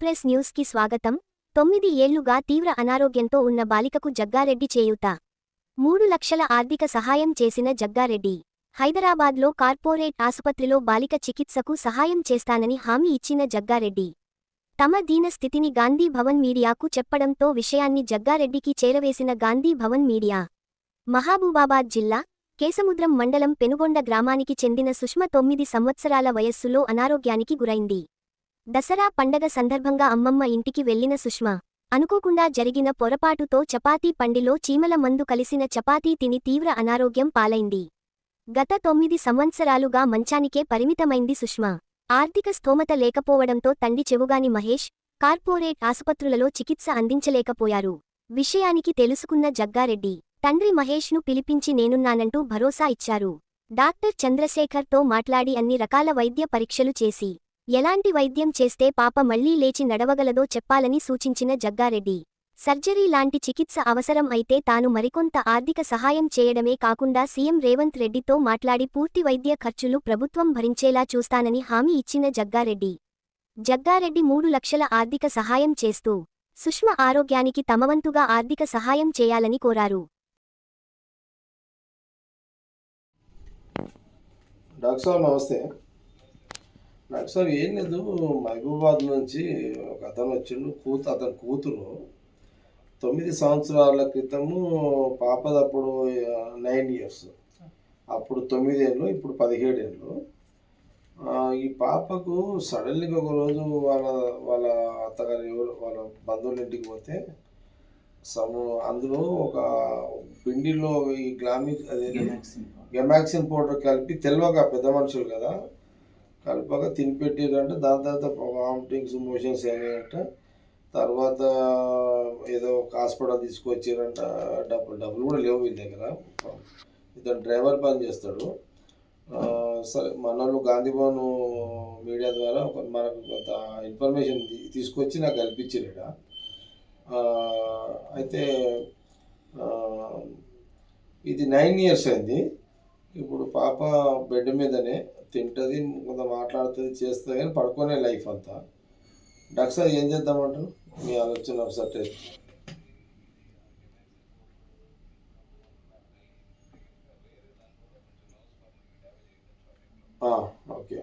Express న్యూస్కి స్వాగతం. తొమ్మిది ఏళ్ళుగా తీవ్ర అనారోగ్యంతో ఉన్న బాలికకు జగ్గారెడ్డి చేయూత. మూడు లక్షల ఆర్థిక సహాయం చేసిన జగ్గారెడ్డి. హైదరాబాద్లో కార్పొరేట్ ఆసుపత్రిలో బాలిక చికిత్సకు సహాయం చేస్తానని హామీ ఇచ్చిన జగ్గారెడ్డి. తమ దీన స్థితిని గాంధీ భవన్ మీడియాకు చెప్పడంతో విషయాన్ని జగ్గారెడ్డికి చేరవేసిన గాంధీ భవన్ మీడియా. మహబూబాబాద్ జిల్లా కేసముద్రం మండలం పెనుగొండ గ్రామానికి చెందిన సుష్మ తొమ్మిది సంవత్సరాల వయస్సులో అనారోగ్యానికి గురైంది. దసరా పండగ సందర్భంగా అమ్మమ్మ ఇంటికి వెళ్ళిన సుష్మా అనుకోకుండా జరిగిన పొరపాటుతో చపాతీ పండిలో చీమల మందు కలిసిన చపాతీ తిని తీవ్ర అనారోగ్యం పాలైంది. గత తొమ్మిది సంవత్సరాలుగా మంచానికే పరిమితమైంది సుష్మా. ఆర్థిక స్థోమత లేకపోవడంతో తండ్రి చెవుగాని మహేష్ కార్పొరేట్ ఆసుపత్రులలో చికిత్స అందించలేకపోయారు. విషయానికి తెలుసుకున్న జగ్గారెడ్డి తండ్రి మహేష్ను పిలిపించి నేనున్నానంటూ భరోసా ఇచ్చారు. డాక్టర్ చంద్రశేఖర్తో మాట్లాడి అన్ని రకాల వైద్య పరీక్షలు చేసి ఎలాంటి వైద్యం చేస్తే పాప మళ్ళీ లేచి నడవగలదో చెప్పాలని సూచించిన జగ్గారెడ్డి. సర్జరీ లాంటి చికిత్స అవసరం అయితే తాను మరికొంత ఆర్థిక సహాయం చేయడమే కాకుండా సీఎం రేవంత్ రెడ్డితో మాట్లాడి పూర్తి వైద్య ఖర్చులు ప్రభుత్వం భరించేలా చూస్తానని హామీ ఇచ్చిన జగ్గారెడ్డి. జగ్గారెడ్డి మూడు లక్షల ఆర్థిక సహాయం చేస్తూ సుష్మ ఆరోగ్యానికి తమవంతుగా ఆర్థిక సహాయం చేయాలని కోరారు. డాక్టర్ నమస్తే. డాక్టర్ సార్ ఏం లేదు మహబూబాద్ నుంచి ఒక అతను వచ్చిండు కూతు అతని కూతురు. తొమ్మిది సంవత్సరాల క్రితము పాపదప్పుడు నైన్ ఇయర్స్ అప్పుడు తొమ్మిదేళ్ళు ఇప్పుడు పదిహేడేళ్ళు ఆ, ఈ పాపకు సడన్గా ఒక రోజు వాళ్ళ వాళ్ళ అత్తగారు ఎవరు వాళ్ళ బంధువుల ఇంటికి పోతే సము అందులో ఒక పిండిలో ఈ గ్లామిక్ అదే గెమాక్సిన్ పౌడర్ కలిపి తెలియక పెద్ద మనుషులు కదా. కలిపక తినిపెట్టిరంటే దాని తర్వాత వామిటింగ్స్ మోషన్స్ అయినాయంట. తర్వాత ఏదో ఒక హాస్పిటల్ తీసుకొచ్చారంట. డబ్బులు డబ్బులు కూడా లేవు వీళ్ళ దగ్గర. ఇతను డ్రైవర్ పని చేస్తాడు. సరే సరే మనోళ్ళు గాంధీభవన్ మీడియా ద్వారా ఒక- మనకు కొంత ఇన్ఫర్మేషన్ తీసుకొచ్చి నాకు కల్పించాడు అయితే ఇది నైన్ ఇయర్స్ అయింది. ఇప్పుడు పాప బెడ్ మీదనే తింటుంది కొంత మాట్లాడుతుంది చేస్తుంది కానీ పడుకునే లైఫ్ అంతా. డాక్టర్ సార్ ఏం చేద్దామంటారు? మీ ఆలోచన ఒకసారి టెస్ట్ ఓకే.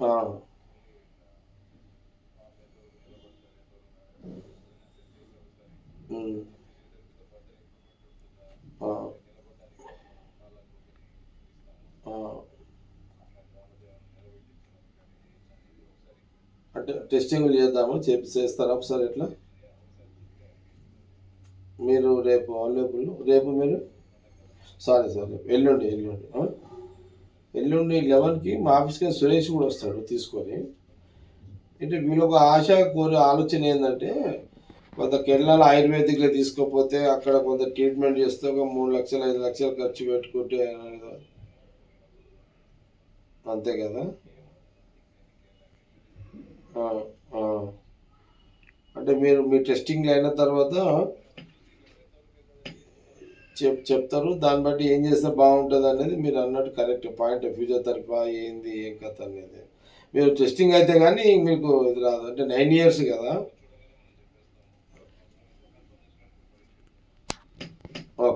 ఆ. అంటే టెస్టింగ్ చేద్దాము చెప్పి చేస్తారా ఒకసారి ఎట్లా? మీరు రేపు అవైలబుల్ రేపు మీరు? సారీ సారీ ఎల్లుండి ఎల్లుండి ఎల్లుండి లెవెన్కి మా ఆఫీస్కి సురేష్ కూడా వస్తాడు తీసుకొని. అంటే వీళ్ళు ఒక ఆశ కోరి ఆలోచన ఏంటంటే కొంత కేరళలో ఆయుర్వేదిక్లో తీసుకోపోతే అక్కడ కొంత ట్రీట్మెంట్ చేస్తే ఒక మూడు లక్షలు ఐదు లక్షలు ఖర్చు పెట్టుకుంటే అంతే కదా? అంటే మీరు మీ టెస్టింగ్ అయిన తర్వాత చెప్ చెప్తారు. దాన్ని బట్టి ఏం చేస్తే బాగుంటుంది అనేది మీరు అన్నట్టు కరెక్ట్ పాయింట్. ఫిజియోథెరపీ ఏంది ఏం కథ అనేది. మీరు టెస్టింగ్ అయితే కానీ మీకు ఇది రాదు. అంటే నైన్ ఇయర్స్ కదా?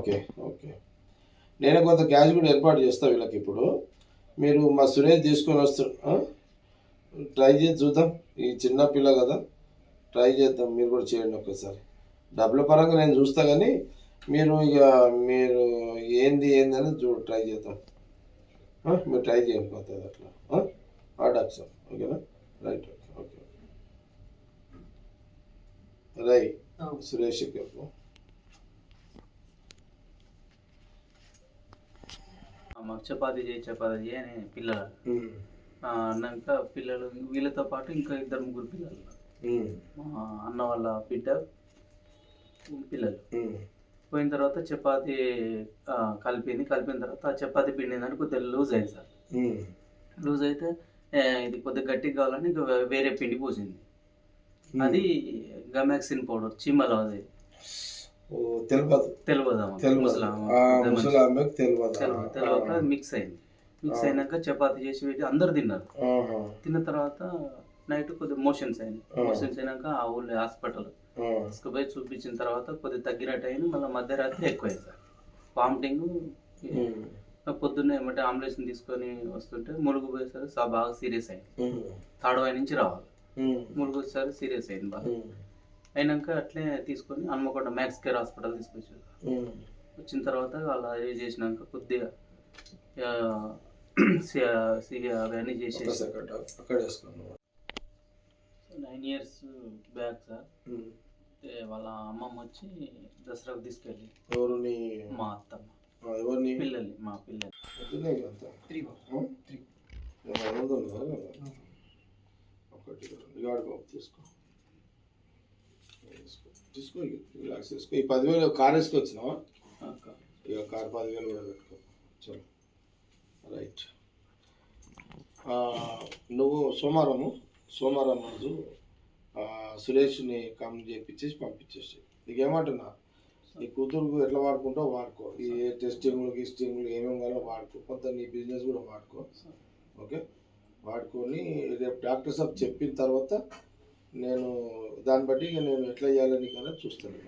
Okay okay. నేను కొంత క్యాష్ కూడా ఏర్పాటు చేస్తా వీళ్ళకి ఇప్పుడు. మీరు మా సురేష్ తీసుకొని వస్తారు ట్రై చేసి చూద్దాం. ఈ చిన్న పిల్ల కదా. ట్రై చేద్దాం. మీరు కూడా చేయండి ఒక్కసారి. డబ్బుల పరంగా నేను చూస్తా కానీ మీరు ఇక మీరు ఏంది ఏంది అని చూ ట్రై చేద్దాం. మీరు ట్రై చేయండి కొత్త అట్లా. Doctor sir. ఓకేనా? Right okay okay. రై సురేష్ చెప్పు. మాకు చపాతీ చేయి చపాతీ చేయి అని పిల్లలు అన్నాక పిల్లలు వీళ్ళతో పాటు ఇంకా ఇద్దరు ముగ్గురు పిల్లలు మా అన్న వాళ్ళ బిడ్డ పిల్లలు. పోయిన తర్వాత చపాతీ కలిపింది. కలిపిన తర్వాత ఆ చపాతీ పిండిందని కొద్దిగా లూజ్ అయింది సార్. లూజ్ అయితే ఇది కొద్దిగా గట్టిగా కావాలని ఇంకా వేరే పిండి పోసింది. అది గమాక్సిన్ పౌడర్ చిమ్మలో అది. తెలియదు. ముసలామెకు మిక్స్ అయింది మిక్స్. అయినాక చపాతి చేసి పెట్టి అందరు తిన్నారు. తిన్న తర్వాత నైట్ కొద్దిగా మోషన్స్ ఆ. మోషన్స్ అయినాక ఆ ఊళ్ళో హాస్పిటల్. తీసుకుపోయి చూపించిన తర్వాత కొద్దిగా తగ్గినట్టు అయింది మళ్ళీ మధ్యరాత్రి ఎక్కువైంది సార్ వామిటింగ్. పొద్దున్నే ఏమంటే అంబులెన్స్ తీసుకొని వస్తుంటే ములుగు పోయేసరికి సా- బాగా సీరియస్ అయింది. తాడవాయి నుంచి రావాలి ఉమ్. ములుగు వచ్చేసరికి సీరియస్ అయింది బాగా. అయినాక అట్లే తీసుకొని హన్మకొండ మ్యాక్స్ కేర్ హాస్పిటల్ తీసుకొచ్చారు. వచ్చిన తర్వాత వాళ్ళు అది చేసినాక కొద్దిగా అవన్నీ చేసేసి. వేసుకున్నాం. Nine years back sir. వాళ్ళ అమ్మమ్మ వచ్చి దసరాకు తీసుకెళ్ళి ఎవరు నీ? మా అత్తమ్మ. ఎవరిని? పిల్లల్ని మా పిల్లలు? ఒకటి తీసుకో. తీసుకో. రిలాక్స్ చేసుకో. ఈ పదివేలు కార్ వేసుకొచ్చినావా? ఇక కార్ పదివేలు కూడా పెట్టుకో. చలో. రైట్. నువ్వు సోమవారము సోమవారం రోజు సురేష్ని కమ్ చేపించేసి పంపించేసి. నీకేమంటున్నా? నీ కూతురుకు ఎట్లా వాడుకుంటావు వాడుకో. ఈ టెస్టింగ్లు గిస్టింగ్లు ఏమేమి కావాలో వాడుకో. కొంత నీ బిజినెస్ కూడా వాడుకో. ఓకే? వాడుకొని రేపు డాక్టర్ సాబ్ చెప్పిన తర్వాత నేను దాన్ని బట్టి ఇక నేను ఎట్లా చేయాలని కానీ చూస్తాను.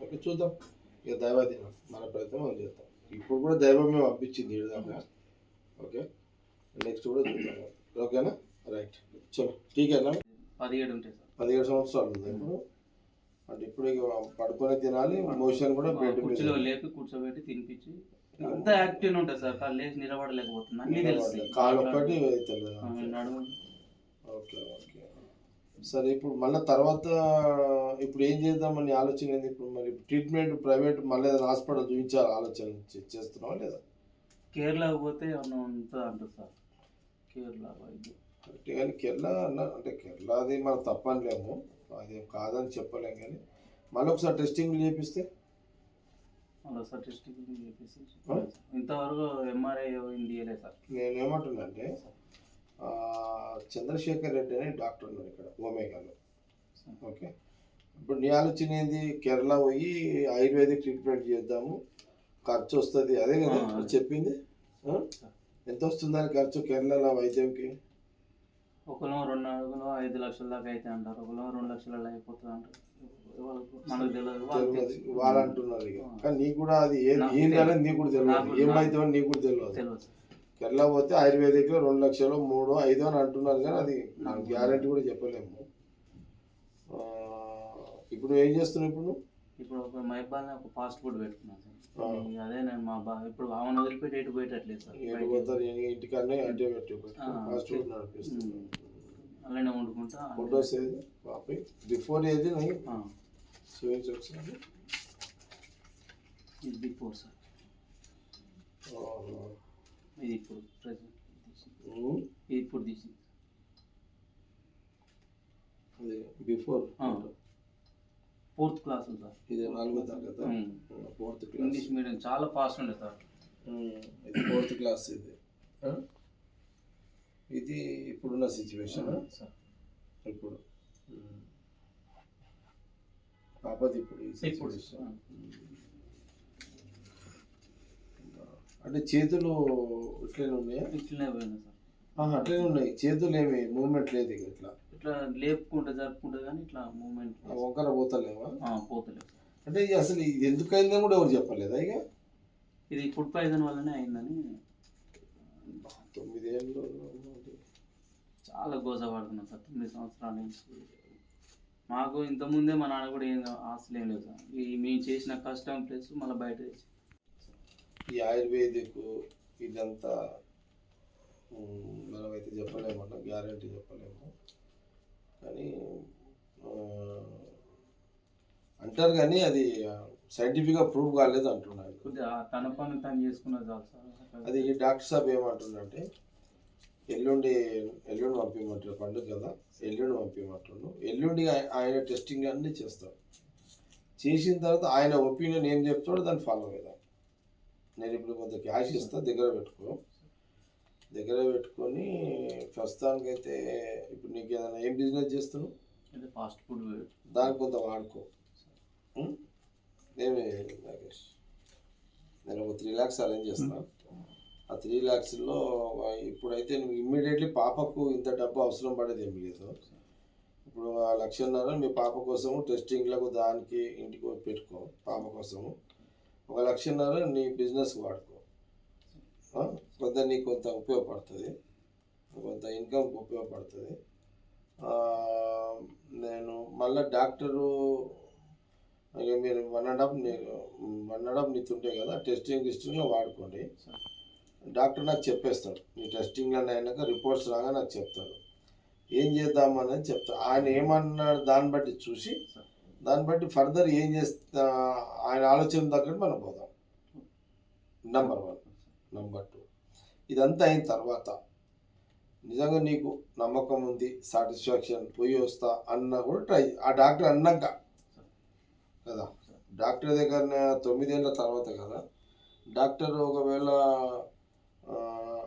ఓకే చూద్దాం. ఇక దైవాధీనం మన ప్రయత్నం మనం చేద్దాం. ఇప్పుడు కూడా దైవమే పంపించింది ఈ విధంగా. ఓకే నెక్స్ట్ కూడా చూద్దాం. ఓకేనా? రైట్. చలో ఠీకేనా పదిహేడు ఉంటాయి సార్. పదిహేడు సంవత్సరాలు ఉంది. ఇప్పుడు అంటే ఇప్పుడు ఇక పడుకొని తినాలి మోషన్ కూడా కుర్చీలో లేపి కూర్చోబెట్టి తినిపించి అంతా యాక్టివ్ ఉంటుంది సార్. కాళ్ళు లేచి నిలబడలేకపోతుంది అన్ని తెలుస్తాయి. కాలు ఒక్కటి తెలియదు ఓకే ఓకే. సరే ఇప్పుడు మళ్ళీ తర్వాత ఇప్పుడు ఏం చేద్దామని ఆలోచన ఏంది? ఇప్పుడు మరి ట్రీట్మెంట్ ప్రైవేట్ మళ్ళీ హాస్పిటల్ చూపించాలి ఆలోచన చేస్తున్నావా లేదా? కేరళ పోతే ఉంటుంది అంటారు సార్. కేరళ కరెక్ట్ కానీ కేరళ అన్న అంటే కేరళ అది మనం తప్పనిలేము. అది కాదని చెప్పలేం కానీ మళ్ళీ ఒకసారి టెస్టింగ్ చేపిస్తే? సార్. టెస్టింగ్? ఇంతవరకు ఎంఆర్ఐ ఇండియలే సార్. నేను ఏమంటున్నానంటే ఆ, చంద్రశేఖర్ రెడ్డి అని డాక్టర్ ఉన్నాడు ఇక్కడ ఓమేగాలో ఓకే ఇప్పుడు నీ ఆలోచన ఏంది కేరళ పోయి ఆయుర్వేదిక్ ట్రీట్మెంట్ చేద్దాము ఖర్చు వస్తుంది అదే కదా. చెప్పింది? ఎంత వస్తుందని ఖర్చు కేరళలో వైద్యంకి ఒకలో రెండు అడుగులు ఐదు లక్షల దాకా అయితే అంటారు ఒకలో రెండు లక్షలలో అయిపోతుంది అంటారు. వాళ్ళు అంటున్నారు ఇక. కానీ నీకు కూడా అది తెలియదు. అనేది నీకు కూడా తెలియదు ఏమైతే నీకు కూడా తెలియదు. కేరళ పోతే ఆయుర్వేదిక్లో రెండు లక్షలు మూడు ఐదు అని అంటున్నారు కానీ అది నాకు గ్యారంటీ కూడా చెప్పలేము. ఇప్పుడు ఏం చేస్తున్నావు ఇప్పుడు? ఇప్పుడు ఒక మైబాల్ని ఒక ఫాస్ట్ ఫుడ్ పెట్టుకున్నాను. సార్. అదే నేను మా బా ఇప్పుడు ఆమెను వదిలిపెట్టి ఎటు పోయేటట్లేదు సార్. బయటికి. పోతారు? ఇంటికన్నా అంటే పెట్టి ఫాస్ట్ ఫుడ్. నడిపిస్తుంది. అలానే వండుకుంటా ఫొటోస్ ఏది బాపి. బిఫోర్ ఏది చూపించి ఒకసారి ఇది బిఫోర్ సార్. ఇది ఇప్పుడు ప్రెసెంట్ ఉమ్. ఇది ఇప్పుడు తీసింది. అది బిఫోర్. ఫోర్త్ క్లాస్ సార్ ఇది నాలుగో తరగతి. ఫోర్త్ క్లాస్ ఇంగ్లీష్ మీడియం చాలా ఫాస్ట్ ఉండే సార్. ఉమ్, ఇది ఫోర్త్ క్లాస్ ఇది? ఇది ఇప్పుడున్న సిచ్యువేషన్ సార్ ఇప్పుడు. ఉమ్. పాపది ఇప్పుడు ఇప్పుడు. అంటే చేతులు ఇట్లనే ఉన్నాయా? ఇట్లనే పోయినా సార్. అట్లనే ఉన్నాయి. చేతులు ఏమి మూమెంట్ లేదు ఇక ఇట్లా. ఇట్లా లేపుకుంటే జరుపుకుంటే కానీ ఇట్లా మూమెంట్ ఆ వంకర పోతలేవా? పోతలేదు అంటే ఇది అసలు ఇది ఎందుకు అయిందని కూడా ఎవరు చెప్పలేదా ఇక? ఇది ఫుడ్ పాయిజన్ వల్లనే అయిందని తొమ్మిదేళ్ళు చాలా గోస పడుతున్నాం సార్. తొమ్మిది సంవత్సరాల నుంచి. మాకు ఇంతకుముందే మా నాన్న కూడా ఏం ఆస్తులు ఏం లేదు సార్. ఈ మేము చేసిన కష్టం ప్లస్ మళ్ళీ బయట ఈ ఆయుర్వేదిక్ ఇదంతా మనమైతే చెప్పలేము గ్యారంటీ చెప్పలేము. కానీ అంటారు కానీ అది సైంటిఫిక్గా ప్రూవ్ కాలేదు అంటున్నారు. కొద్దిగా తన పని తను చేసుకున్నది చాలు సార్. అది ఈ డాక్టర్ సాబ్ ఏమంటుండంటే ఎల్లుండి ఎల్లుండి పంపించమంటారు పండుగ కదా ఎల్లుండి పంపించమంటుండు ఎల్లుండి ఆయ- ఆయన టెస్టింగ్ అన్నీ చేస్తాడు. చేసిన తర్వాత ఆయన ఒపీనియన్ ఏం చెప్తాడో దాన్ని ఫాలో అవుదాం నేను ఇప్పుడు కొంత క్యాష్ ఇస్తా దగ్గర పెట్టుకో. దగ్గర పెట్టుకొని ప్రస్తుతానికైతే ఇప్పుడు నీకు ఏదైనా ఏం బిజినెస్ చేస్తున్నావు? ఫాస్ట్ ఫుడ్ దానికి కొంత వాడుకో? ఏమి నాగేష్ నేను ఒక త్రీ ల్యాక్స్ అరేంజ్ చేస్తాను ఆ త్రీ ల్యాక్స్లో ఇప్పుడైతే నువ్వు ఇమ్మీడియట్లీ పాపకు ఇంత డబ్బు అవసరం పడేది ఏం లేదు. ఇప్పుడు ఆ లక్షన్నర మీ పాప కోసము టెస్టింగ్లకు దానికి ఇంటికి పెట్టుకో పాప కోసము. ఒక లక్షన్నర నీ బిజినెస్ వాడుకో. కొంత నీకు కొంత ఉపయోగపడుతుంది. కొంత ఇన్కమ్కి ఉపయోగపడుతుంది. నేను మళ్ళీ డాక్టరు మీరు one and half one and half నీతుంటే కదా టెస్టింగ్ గిస్టింగ్లో వాడుకోండి. డాక్టర్ నాకు చెప్పేస్తాడు. నీ టెస్టింగ్ అని అయినాక రిపోర్ట్స్ రాగా నాకు చెప్తాడు. ఏం చేద్దామని చెప్తాడు. ఆయన ఏమన్నాడు దాన్ని బట్టి చూసి దాన్ని బట్టి ఫర్దర్ ఏం చేస్తా ఆయన ఆలోచన తగ్గట్టు మనం పోదాం. నెంబర్ వన్ నెంబర్ టూ ఇదంతా అయిన తర్వాత నిజంగా నీకు నమ్మకం ఉంది సాటిస్ఫాక్షన్ పోయి వస్తా అన్న కూడా ట్రై ఆ డాక్టర్ అన్నాక కదా? డాక్టర్ దగ్గర తొమ్మిదేళ్ళ తర్వాత కదా? డాక్టర్ ఒకవేళ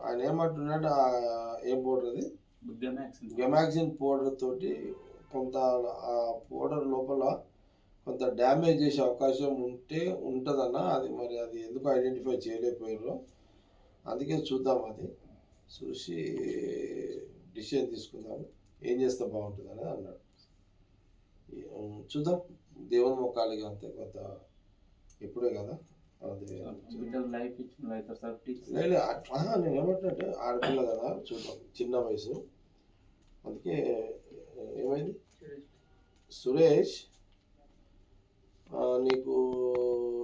ఆయన ఏమంటున్నాడు ఏం పౌడర్ అది? గెమాక్సిన్ పౌడర్ తోటి కొంత ఆ పౌడర్ లోపల కొంత డ్యామేజ్ చేసే అవకాశం ఉంటే ఉంటుందన్న అది మరి అది ఎందుకు ఐడెంటిఫై చేయలేకపోయారు అందుకే చూద్దాం అది. చూసి డిసిషన్ తీసుకుందాం ఏం చేస్తే బాగుంటుంది అనేది అన్నాడు చూద్దాం. దేవుని మొక్కాలిగా అంతే కొంత ఇప్పుడే కదా. లేదు ఆహా, నేను ఏమంటున్నట్టే ఆడపిల్ల కదా చూద్దాం. చిన్న వయసు. అందుకే ఏమైంది? సురేష్ నీకు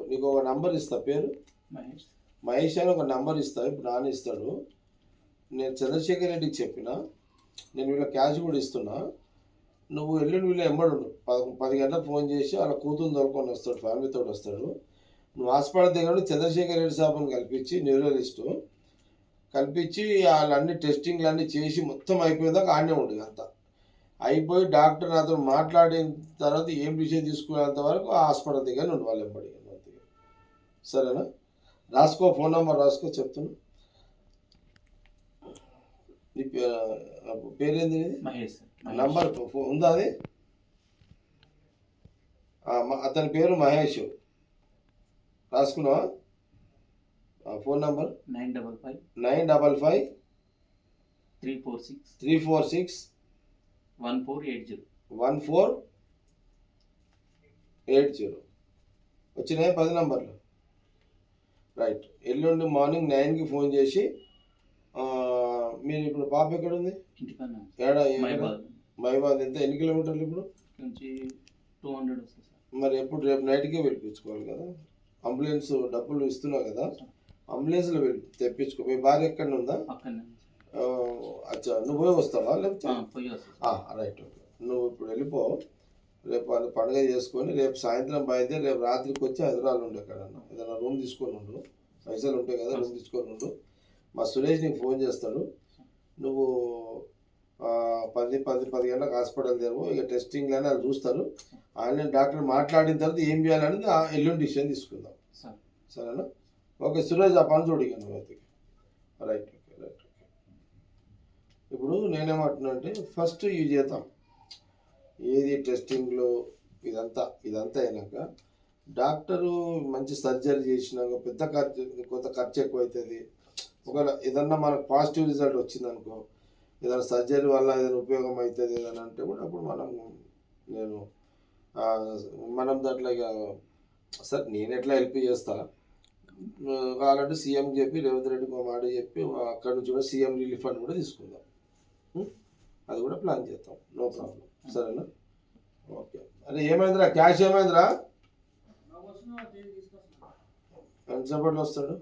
నీకు ఒక నంబర్ ఇస్తా పేరు? మహేష్. మహేష్ అని ఒక నంబర్ ఇస్తా ఇప్పుడు నాన్న ఇస్తాడు. నేను చంద్రశేఖర్ రెడ్డికి చెప్పిన నేను వీళ్ళ క్యాష్ కూడా ఇస్తున్నా. నువ్వు ఎల్లుండి వీళ్ళ ఎంబడి పద గంటలకు ఫోన్ చేసి వాళ్ళ కూతురు తోలుకొని వస్తాడు ఫ్యామిలీతో వస్తాడు. నువ్వు హాస్పిటల్ దగ్గర చంద్రశేఖర్ రెడ్డి సాబుని కల్పించి న్యూరోలిస్టు కల్పించి వాళ్ళన్ని టెస్టింగ్లు అన్నీ చేసి మొత్తం అయిపోయేదాకా ఆడనే ఉండు ఇక అంతా. అయిపోయి డాక్టర్ నాతో మాట్లాడిన తర్వాత ఏం డిసిషన్ తీసుకునేంత వరకు ఆ హాస్పిటల్ దగ్గర ఉండు వాళ్ళు ఎంబడి సరేనా? రాసుకో ఫోన్ నెంబర్ రాసుకో చెప్తున్నా. నీ పేరేంది? మహేష్. నంబర్ ఉందా అది? అతని పేరు Mahesh. రాసుకున్నావా? Phone number? Nine double five. Nine double five. Three four six. Three four six. One four eight zero. One four eight zero. వచ్చినాయి? పది నంబర్లు. రైట్. ఎల్లుండి మార్నింగ్ నైన్కి ఫోన్ చేసి మీరు ఇప్పుడు పాప ఎక్కడ ఉంది. ఏడా మైబాద్ ఎంత? ఎన్ని కిలోమీటర్లు ఇప్పుడు? నుంచి టూ హండ్రెడ్ వస్తుంది సార్. మరి ఎప్పుడు రేపు నైట్కే పిలిపించుకోవాలి కదా? అంబులెన్స్ డబ్బులు ఇస్తున్నావు కదా? అంబులెన్స్లో వెళ్ళి తెప్పించుకో. మీ భార్య ఎక్కడ ఉందా ఆ, అచ్చా నువ్వు పోయి వస్తావా లేకపోతే? రైట్ ఓకే నువ్వు ఇప్పుడు వెళ్ళిపో. రేపు వాళ్ళు పండుగ చేసుకొని రేపు సాయంత్రం బయలుదేరి రేపు రాత్రికి వచ్చి హైదరాబాద్ ఉండు ఎక్కడన్నా. ఏదైనా రూమ్ తీసుకొని ఉండు. పైసలు ఉంటాయి కదా రూమ్ తీసుకొని ఉండు. మా సురేష్ నీకు ఫోన్ చేస్తాడు. నువ్వు పది పది పది గంటలకు హాస్పిటల్ తెరవు ఇక టెస్టింగ్ అని వాళ్ళు చూస్తారు. ఆయన డాక్టర్ మాట్లాడిన తర్వాత ఏం చేయాలనేది ఆ ఎల్లుండి డిసిషన్ తీసుకుందాం. సార్. సరేనా? ఓకే సురేష్ ఆ పని చూడు ఇక నువ్వు అయితే రైట్ ఇప్పుడు నేనేమంటున్నా అంటే ఫస్ట్ యూజ్ చేద్దాం. ఏది టెస్టింగ్లో ఇదంతా ఇదంతా అయినాక డాక్టరు మంచి సర్జరీ చేసినాక పెద్ద ఖర్చు కొంత ఖర్చు ఎక్కువ అవుతుంది ఒకవేళ ఏదన్నా మనకు పాజిటివ్ రిజల్ట్ వచ్చిందనుకో ఏదైనా సర్జరీ వల్ల ఏదైనా ఉపయోగం అవుతుంది ఏదైనా అంటే కూడా అప్పుడు మనం నేను మనం దాంట్లో ఇక సార్ నేను ఎట్లా హెల్ప్ చేస్తా? కావాలంటే సీఎం చెప్పి రేవంత్ రెడ్డి ఒక మాట చెప్పి అక్కడ నుంచి కూడా సీఎం రిలీఫ్ ఫండ్ కూడా తీసుకుందాం. అది కూడా ప్లాన్ చేద్దాం. నో ప్రాబ్లం సరేనా? ఓకే అరే ఏమైందిరా? క్యాష్ ఏమైందిరా? ఎంతసేపట్లో వస్తాడు?